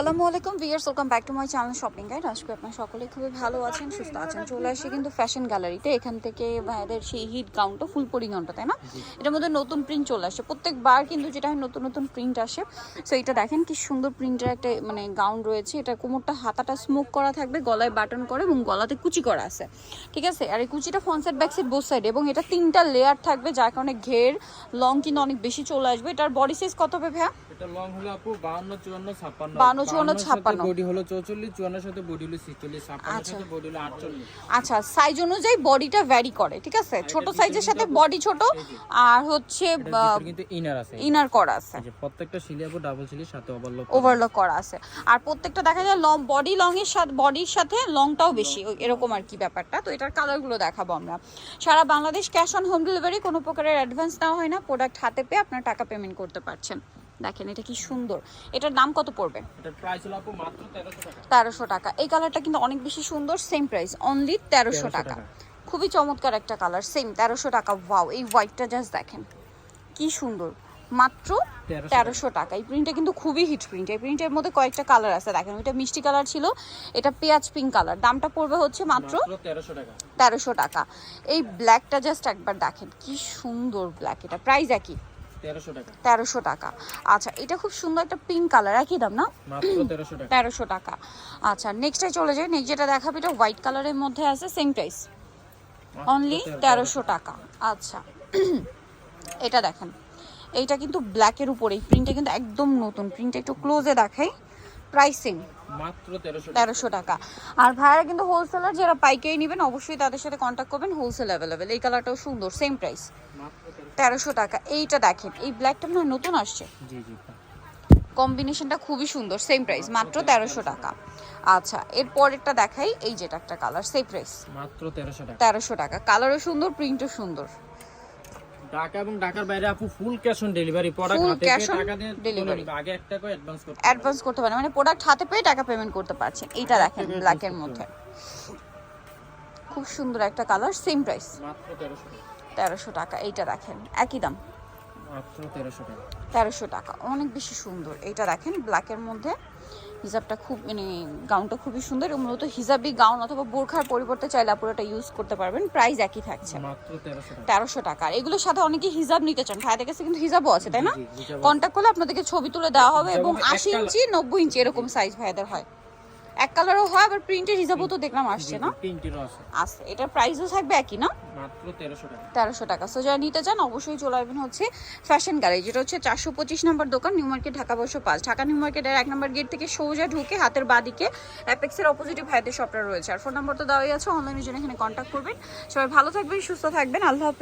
আসসালামু আলাইকুম viewers welcome back to my channel shopping guide. আজকে আপনার সকলে খুবই ভালো আছেন সুস্থ আছেন। চলে আসে কিন্তু ফ্যাশন গ্যালারিতে। এখান থেকে ভাইদের সেই হিট গাউনটা ফুল পরি গাউনটা তাই না? এটার মধ্যে নতুন প্রিন্ট চলে আসে প্রত্যেকবার কিন্তু যেটা নতুন নতুন প্রিন্ট আসে। সো এটা দেখেন কি সুন্দর প্রিন্টের একটা মানে গাউন রয়েছে। এটা কোমরটা হাতাটা স্মোক করা থাকবে গলায় বাটন করে এবং গলাতে কুচি করা আছে। ঠিক আছে? আর এই কুচিটা front back side both side এবং এটা তিনটা লেয়ার থাকবে যার কারণে ঘের লং কিন্তু অনেক বেশি চলে আসবে। এটার বডি সাইজ কত হবে ভাইয়া? এটা লং হলো আপু 52 54 56 52, 54, 56 বডি হলো 44 54 সাথে বডি হলো 46 56 আচ্ছা। সাথে বডি হলো 48 আচ্ছা সাইজ অনুযায়ী বডিটা ভ্যারি করে ঠিক আছে? ছোট সাইজের সাথে বডি ছোট আর হচ্ছে কিন্তু ইনার আছে। ইনার করা আছে। যে প্রত্যেকটা সিলি আপু ডাবল সিলি সাথে ওভারলক ওভারলক করা আছে। আর প্রত্যেকটা দেখা যায় লং বডি লং এর সাথে বডির সাথে লংটাও বেশি এরকম আর কি ব্যাপারটা। তো এটার কালারগুলো দেখাবো আমরা। সারা Bangladesh cash on home delivery কোনো প্রকারের অ্যাডভান্স নেওয়া হয় না প্রোডাক্ট হাতে পেয়ে আপনার টাকা পেমেন্ট করতে পারছেন। দেখেন এটা কি সুন্দর। এটার দাম কত পড়বে? এটার প্রাইস হলো আপু মাত্র 1300 টাকা। তেরোশো টাকা। এই কালারটা কিন্তু অনেক বেশি সুন্দর সেম প্রাইস অনলি তেরোশো 1300 টাকা। খুবই চমৎকার একটা কালার সেম তেরোশো টাকা ওয়াও এই হোয়াইটটা জাস্ট দেখেন। কি সুন্দর। মাত্র 1300 তেরোশো টাকা। এই প্রিন্টটা কিন্তু খুবই হিট প্রিন্ট এই প্রিন্টের মধ্যে কয়েকটা কালার আছে দেখেন ওইটা মিষ্টি কালার ছিল এটা পেঁয়াজ পিঙ্ক কালার দামটা পড়বে হচ্ছে মাত্র মাত্র 1300 টাকা। তেরোশো টাকা। এই ব্ল্যাকটা জাস্ট একবার দেখেন কি সুন্দর ব্ল্যাক এটা। প্রাইস একই। 1300 টাকা তেরোশো টাকা। আচ্ছা এটা খুব সুন্দর একটা পিঙ্ক কালার একই দাম না? মাত্র 1300 টাকা। তেরোশো টাকা। আচ্ছা নেক্সটটাই চলে যাই। নেক্সট যেটা দেখাবো এটা হোয়াইট কালারের মধ্যে আছে সেম প্রাইস অনলি 1300 তেরোশো টাকা। আচ্ছা এটা দেখেন। এইটা কিন্তু ব্ল্যাকের উপরে প্রিন্টটা কিন্তু একদম নতুন। প্রিন্টটা একটু ক্লোজে দেখাই। প্রাইসিং মাত্র তেরোশো টাকা। আর ভাইয়ারা কিন্তু হোলসেলার যারা পাইকারি নেবেন অবশ্যই তাদের সাথে কন্ট্যাক্ট করবেন হোলসেল অ্যাভেলেবেল এই কালারটাও সুন্দর সেম প্রাইস তেরোশো টাকা। এইটা দেখেন এই ব্ল্যাকটা মনে হয় নতুন আসছে? কম্বিনেশনটা খুবই সুন্দর সেম প্রাইস মাত্র তেরোশো টাকা। আচ্ছা এর পরেরটা দেখাই এই যেটা একটা কালার সেম প্রাইস মাত্র 1300 টাকা। তেরোশো টাকা। কালারও সুন্দর প্রিন্টও সুন্দর। ঢাকা এবং ঢাকার বাইরে আপু full cash on delivery product হাতে পেয়ে টাকা দিয়ে delivery। আগে 1 টাকা অ্যাডভান্স করতে অ্যাডভান্স করতে পারেন মানে প্রোডাক্ট হাতে পেয়ে টাকা পেমেন্ট করতে পারছেন এইটা দেখেন ব্ল্যাকের মধ্যে। খুব সুন্দর একটা কালার সেম প্রাইস মাত্র 1300 টাকা। তেরোশো টাকা এইটা দেখেন একই দাম। মাত্র 1300 টাকা। তেরোশো টাকা অনেক বেশি সুন্দর এইটা দেখেন ব্ল্যাকের মধ্যে। হিজাবটা খুব মানে গাউনটা খুবই সুন্দর এবং মূলত হিজাবি গাউন অথবা বোরখার পরিবর্তে চাইলে পুরোটা ইউজ করতে পারবেন। প্রাইস একই থাকছে। মাত্র 1300 টাকা। তেরোশো টাকা। আর এগুলোর সাথে অনেকে হিজাব নিতে চান। ভাইদের কাছে কিন্তু হিজাবও আছে তাই না? কন্ট্যাক্ট করলে আপনাদেরকে ছবি তুলে দেওয়া হবে এবং আশি ইঞ্চি নব্বই ইঞ্চি এরকম সাইজ ভাইদের হয়। এক কালারও হয় আবার প্রিন্টের হিসাবও তো দেখলাম আসছে না? তিনটিরও আছে। আছে এটার প্রাইসও থাকবে একই না? মাত্র 1300 টাকা। তেরোশো টাকা। সো যারা নিতে চান অবশ্যই চলে আসবেন হচ্ছে ফ্যাশন গ্যালারি যেটা হচ্ছে চারশো পঁচিশ নম্বর দোকান নিউ মার্কেট ঢাকা বর্ষ পাঁচ। ঢাকা নিউ মার্কেটের এক নম্বর গেট থেকে সোজা ঢুকে হাতের বাদিকে অ্যাপেক্সের অপোজিটে ভাইদের শপটা রয়েছে। আর ফোন নম্বর তো দেওয়াই আছে অনলাইনের জন্য এখানে কন্ট্যাক্ট করবেন। সবাই ভালো থাকবেন সুস্থ থাকবেন। আল্লাহ হাফেজ।